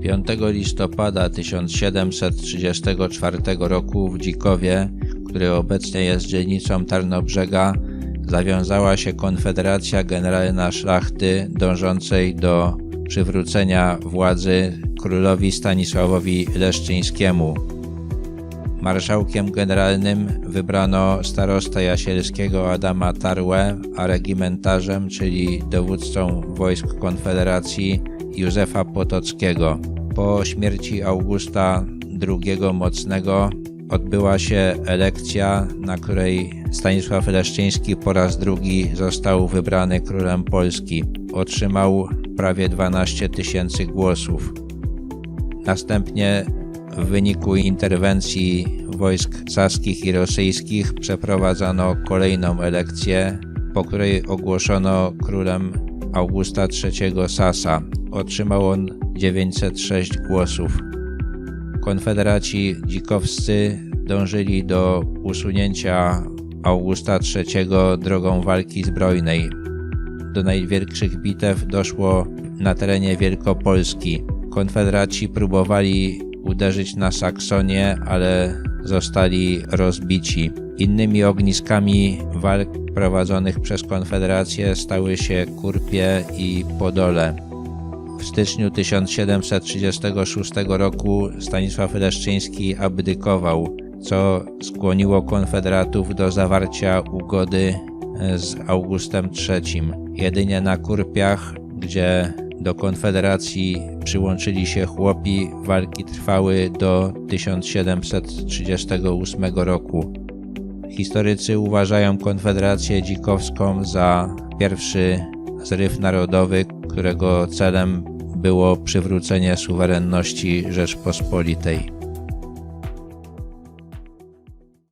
5 listopada 1734 roku w Dzikowie, który obecnie jest dzielnicą Tarnobrzega, zawiązała się Konfederacja Generalna Szlachty dążącej do przywrócenia władzy królowi Stanisławowi Leszczyńskiemu. Marszałkiem generalnym wybrano starosta jasielskiego Adama Tarłę, a regimentarzem, czyli dowódcą wojsk Konfederacji Józefa Potockiego. Po śmierci Augusta II Mocnego odbyła się elekcja, na której Stanisław Leszczyński po raz drugi został wybrany królem Polski. Otrzymał prawie 12 tysięcy głosów. Następnie w wyniku interwencji wojsk saskich i rosyjskich przeprowadzono kolejną elekcję, po której ogłoszono królem Augusta III Sasa. Otrzymał on 906 głosów. Konfederaci dzikowscy dążyli do usunięcia Augusta III drogą walki zbrojnej. Do największych bitew doszło na terenie Wielkopolski. Konfederaci próbowali uderzyć na Saksonię, ale zostali rozbici. Innymi ogniskami walk prowadzonych przez Konfederację stały się Kurpie i Podole. W styczniu 1736 roku Stanisław Leszczyński abdykował, co skłoniło konfederatów do zawarcia ugody z Augustem III. Jedynie na Kurpiach, gdzie do Konfederacji przyłączyli się chłopi, walki trwały do 1738 roku. Historycy uważają Konfederację Dzikowską za pierwszy zryw narodowy, którego celem było przywrócenie suwerenności Rzeczpospolitej.